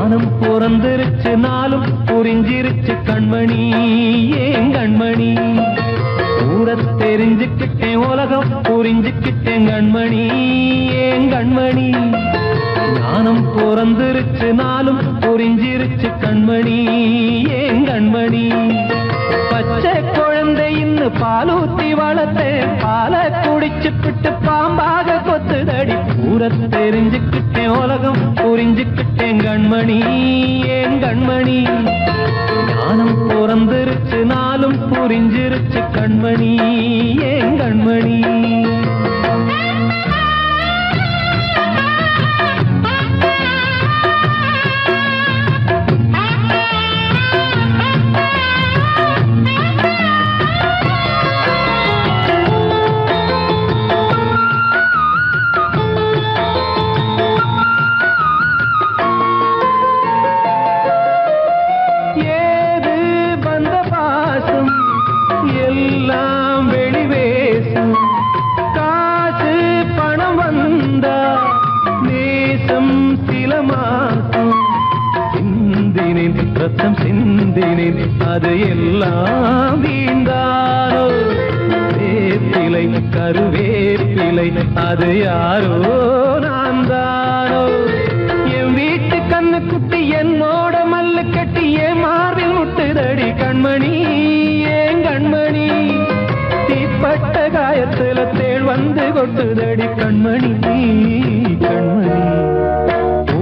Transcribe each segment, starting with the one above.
ஞானம் பிறந்திருச்சு நாளும் புரிஞ்சிருச்சு கண்மணி ஏன் கண்மணி? கூட தெரிஞ்சுக்கிட்டேன் உலகம் புரிஞ்சுக்கிட்டேன் கண்மணி ஏன் கண்மணி? ஞானம் பிறந்திருச்சு நாளும் புரிஞ்சிருச்சு கண்மணி ஏன் கண்மணி? பச்சை குழந்தை இன்னும் பாலூத்தி வளர்த்தேன் பாலை குடிச்சு பிட்டு பாம்பாக கொத்துதடி. கூட தெரிஞ்சுக்கிட்டேன் உலகம் கண்மணி ஏன் கண்மணி? ஞானம் பிறந்திருச்சு நாளும் புரிஞ்சிருச்சு கண்மணி ஏன் கண்மணி? சிந்தினேன் ரத்தம் சிந்தினேன் அது எல்லாம் வீந்தாரோ வேப்பிலை கருவேப்பிலை அது யாரோ நான் தானோ என் வீட்டு கண்ணு குட்டி என் மோட மல்லு கட்டி என் மார்பில் முட்டுதடி கண்மணி ஏன் கண்மணி? தீப்பட்ட காயத்துல தேள் வந்து கொட்டுதடி கண்மணி கண்மணி.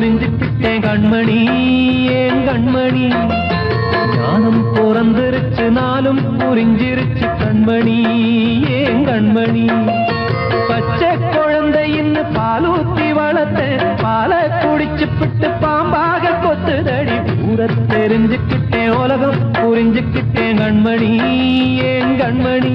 உலகம் புரிஞ்சுக்கிட்டேன் கண்மணி ஏன் கண்மணி? ஞானம் பிறந்திருச்சு நாளும் புரிஞ்சிருச்சு கண்மணி ஏன் கண்மணி? பச்சை குழந்தையின்னு பாலூத்தி வளர்த்த பால குடிச்சு பிட்டு பாம்பாக கொத்துதடி. ஊர தெரிஞ்சுக்கிட்டேன் உலகம் புரிஞ்சுக்கிட்டேன் கண்மணி ஏன் கண்மணி?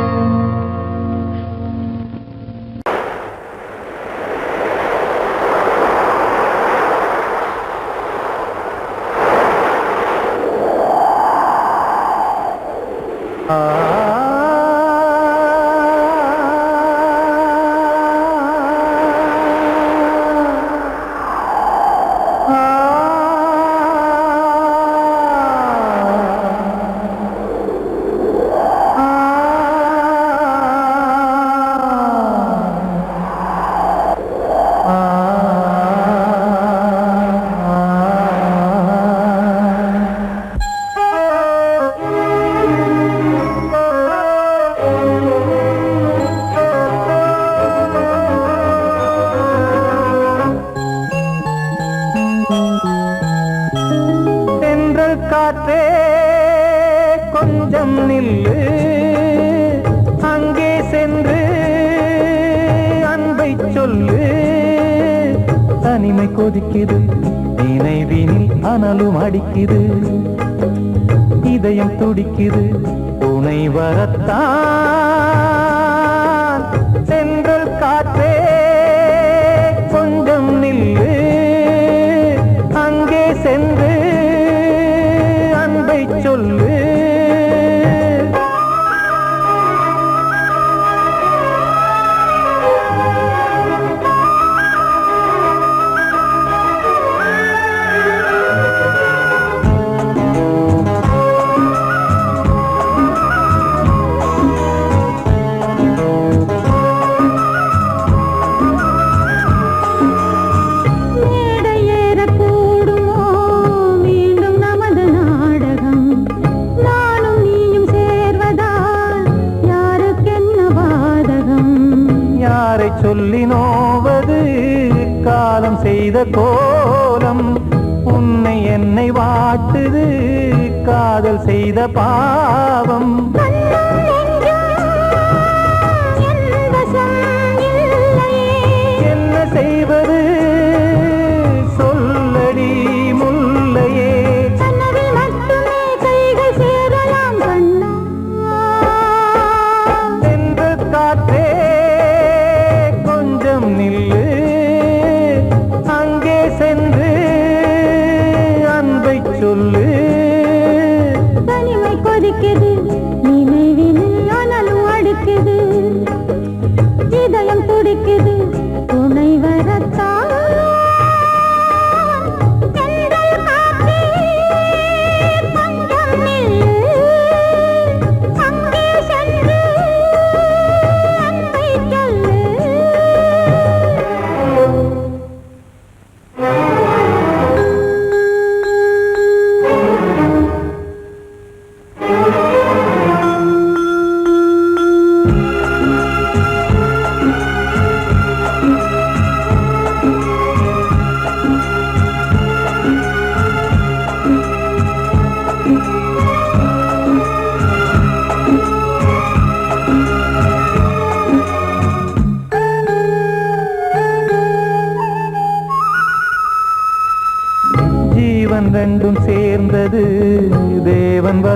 தென்றல் காற்றே கொஞ்சம் நில்லு. அங்கே சென்று அன்பை சொல்லு. தனிமை கொதிக்குது நினைவினில் அனலும் அடிக்குது. இதயம் துடிக்குது துணை வரத்தான்.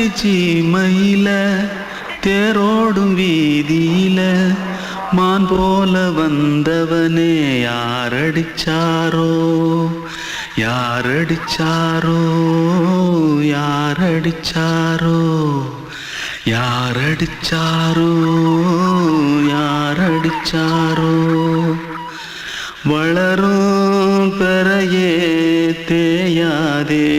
அடிச்சு மயில தேரோடும் வீதியில. மான் போல வந்தவனே யாரடிச்சாரோ? யாரடிச்சாரோ? யாரடிச்சாரோ? யாரடிச்சாரோ? யாரடிச்சாரோ? வளரும் பெறையே தேயாதே.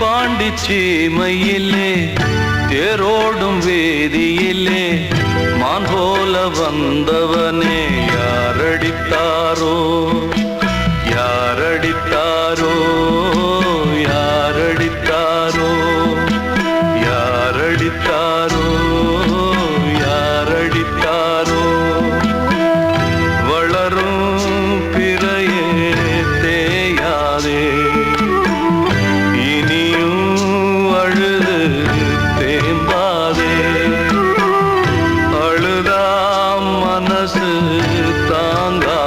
தென்பாண்டி சீமையிலே தேரோடும் வேதியிலே மான் போல வந்தவனே யாரடித்தாரோ? தாங்கா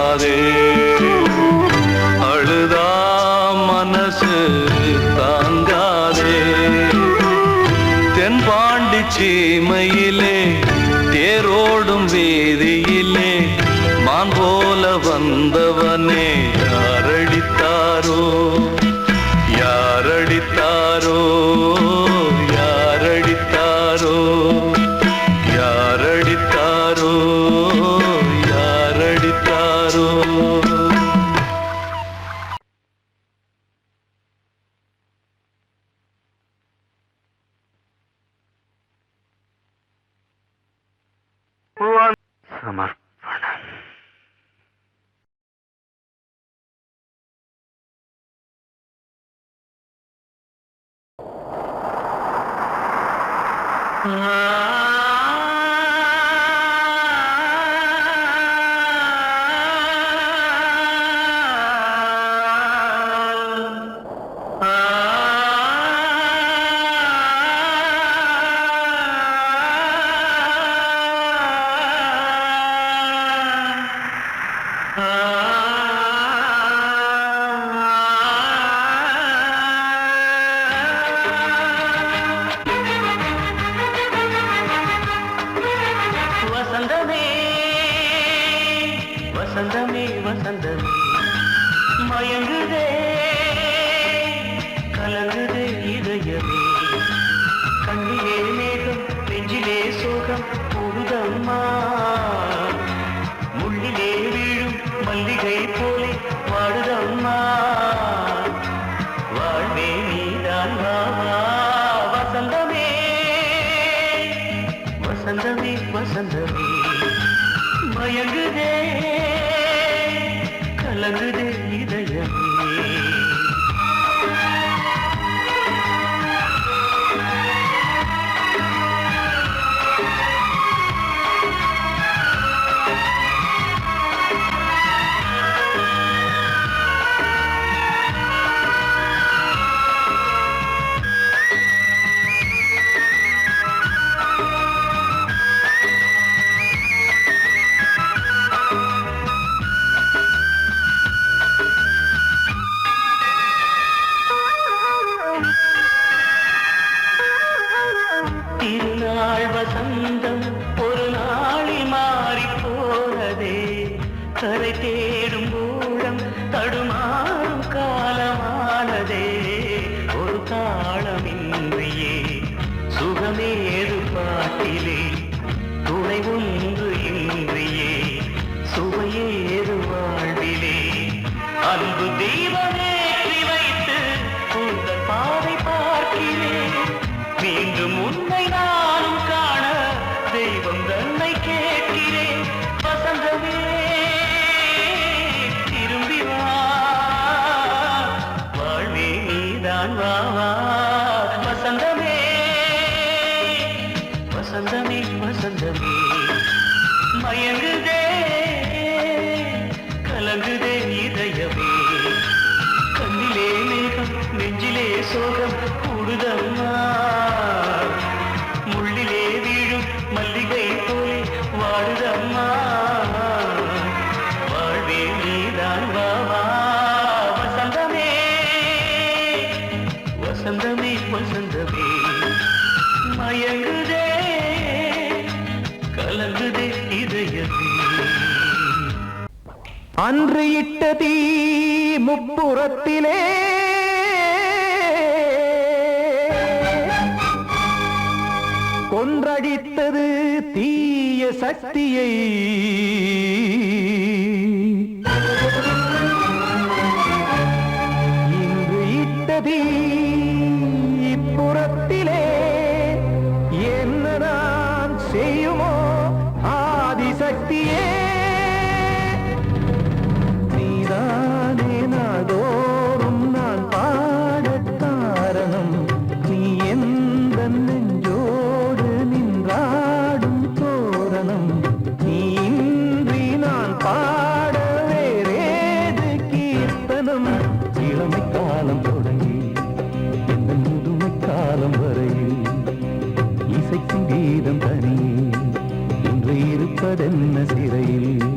Ah. 寒いなぁ。உடையது அன்று இட்டதி முப்புறத்திலே. கொன்றடித்தது தீய சக்தியை. இன்று இட்டதே காலம் தொடங்கி எந்த முதுமை காலம் வரையில் இசைக்கும் கீதம் தனியே இன்று இருப்பதென்ன சிறையில்?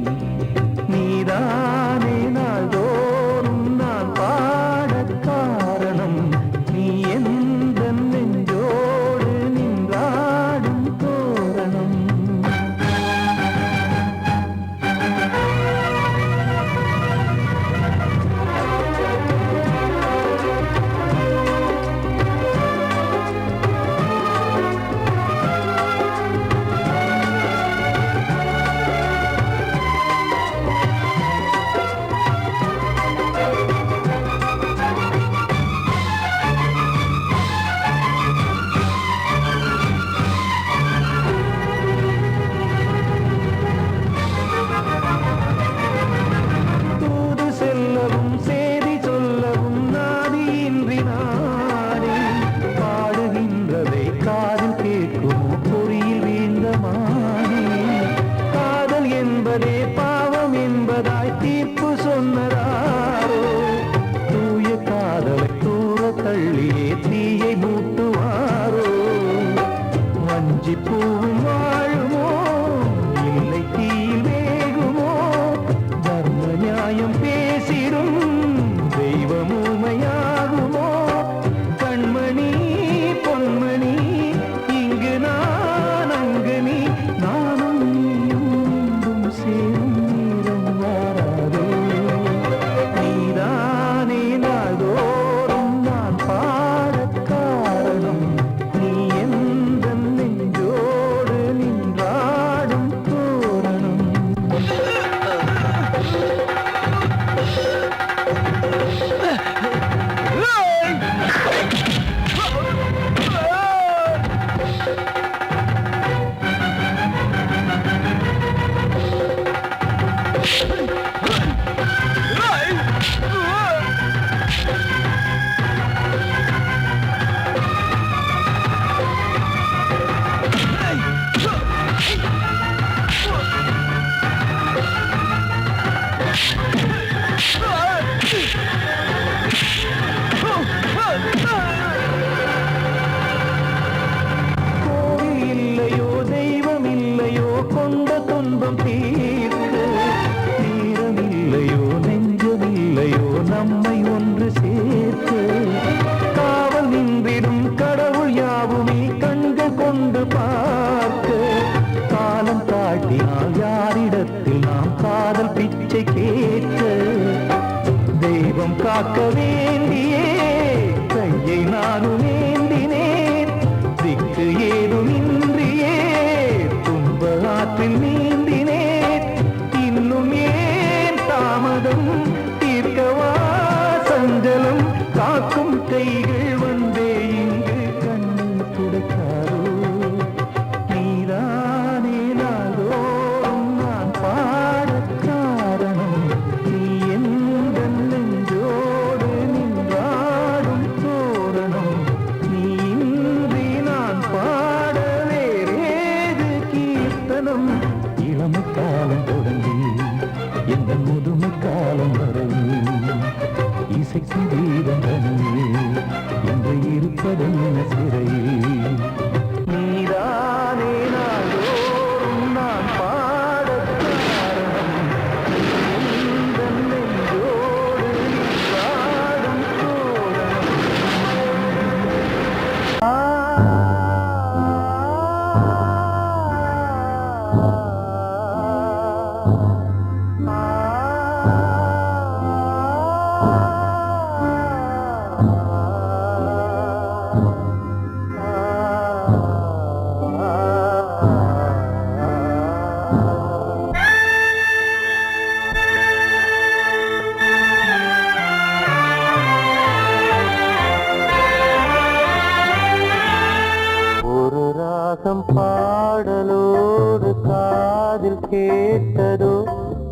கேட்டதோ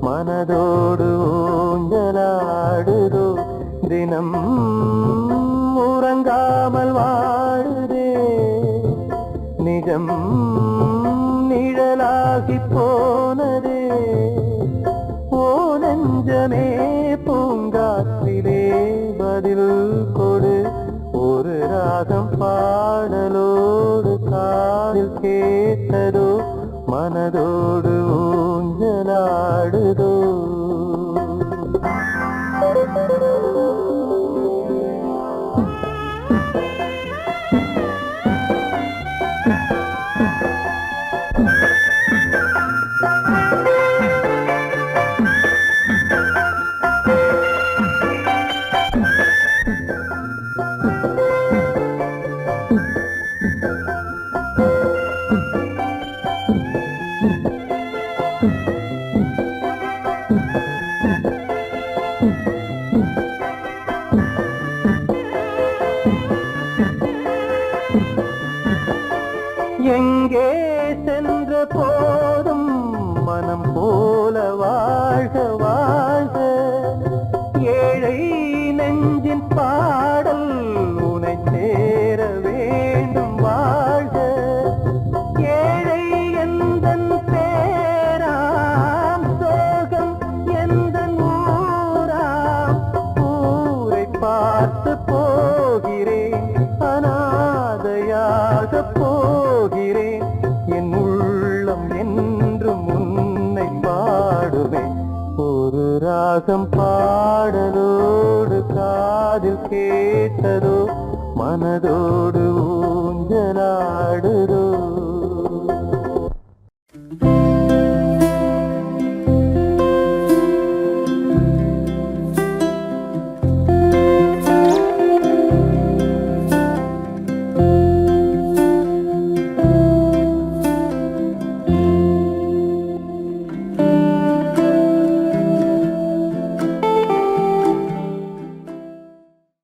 மனதோடு ஊஞ்சலாடுதோ தினம் உறங்காமல் வாழுதே. நிஜம் நிழலாகி போனதே. ஓ நெஞ்சமே பூங்காற்றிலே பதில் கொடு. ஒரு ராகம் பாடலோடு காதில் கேட்டதோ மனதோடு ஊஞ்சலாடுதோ பார்த்து போகிறேன் அனாதையாக போகிறேன். என் உள்ளம் என்றும் உன்னை பாடுவேன். ஒரு ராகம் பாடலோடு காதில் கேட்டதோ மனதோடு ஊஞ்சலாடுதோ